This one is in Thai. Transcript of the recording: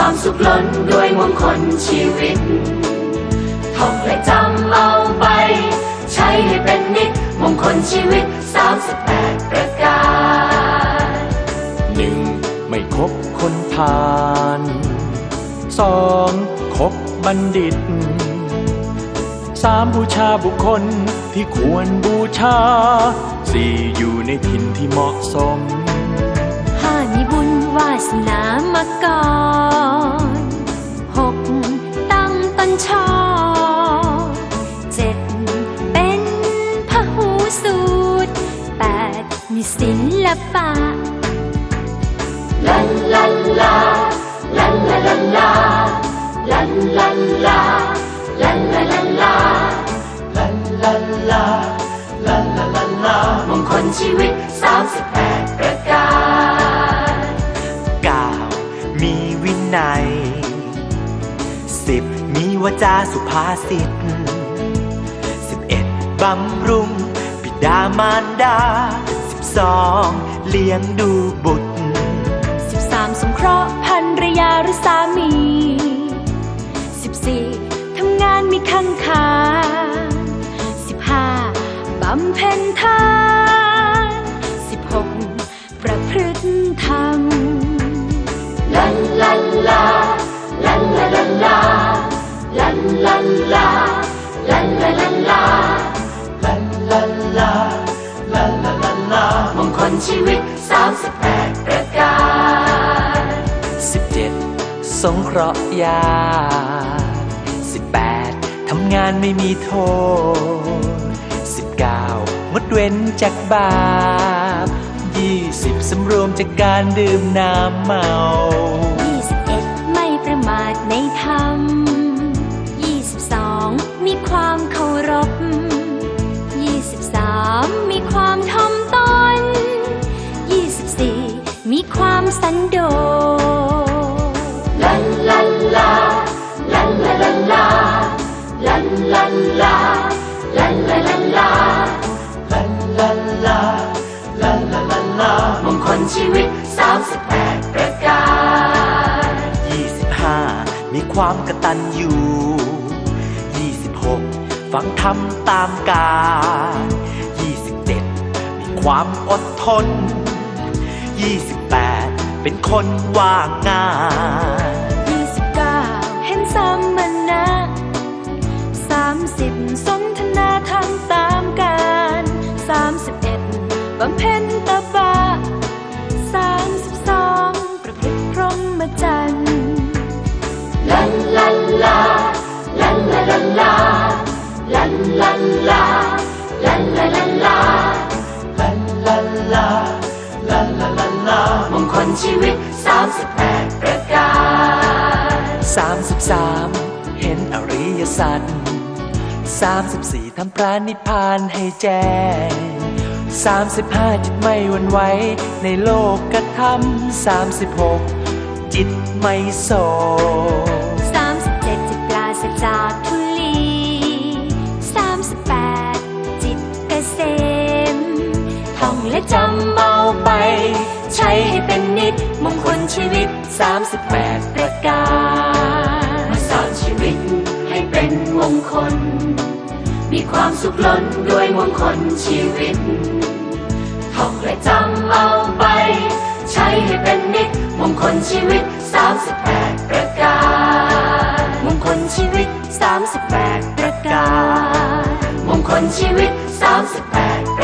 ความสุขล้นด้วยมงคลชีวิตท่องและจำเอาไป ใช้ให้เป็นนิดมงคลชีวิต 38 ประการหนึ่งไม่คบคนพาลสองคบบัณฑิตสามบูชาบุคคลที่ควรบูชาสี่อยู่ในถิ่นที่เหมาะสมห้ามีบุญวาสนามาก่อน ลปะลันลันลาลันลาลันลาลันลันลาลันลาลันลาลันลันลาลันลาลันลามงคลชีวิต 38 ประการ9มีวินัย 10 มีวาจาสุภาษิต11บำรุง บิดามารดา 12เลี้ยงดูบุตร 13สงเคราะห์ภรรยาหรือสามี ชีวิต 38 ประการ17 สงเคราะห์ยา 18 ทำงานไม่มีโทษ 19 งดเว้นจากบาป 20 สำรวมจากการดื่มน้ำเมา 21 ไม่ประมาทในธรรม สันโดษลันลันลาลันลาลันลาลันลันลาลันลาลันลาลันลันลาลันลาลันลามงคลชีวิต 38 ประการ25 มีความกตัญญู26 ฟังธรรมตามกาล27 มีความอดทน 28 เป็นคนว่างงานามงคลชีวิต 38 ประการ 33 เห็นอริยสัจ34ทำพระนิพพานให้แจ้ง 35 จิตไม่หวันไหวในโลกกระทำ36 จิตไม่โศก37 จิตปราศจากทุลี 38 จิตเกษมท่องและจำเอาไป ใช้ให้เป็นนิดมงคลชีวิต 38 ประการมาสร้างชีวิตให้เป็นมงคล มีความสุขล้นด้วยมงคลชีวิตท่องและจำเอาไป ใช้ให้เป็นนิดมงคลชีวิต 38 ประการ มงคลชีวิต 38 ประการ มงคลชีวิต 38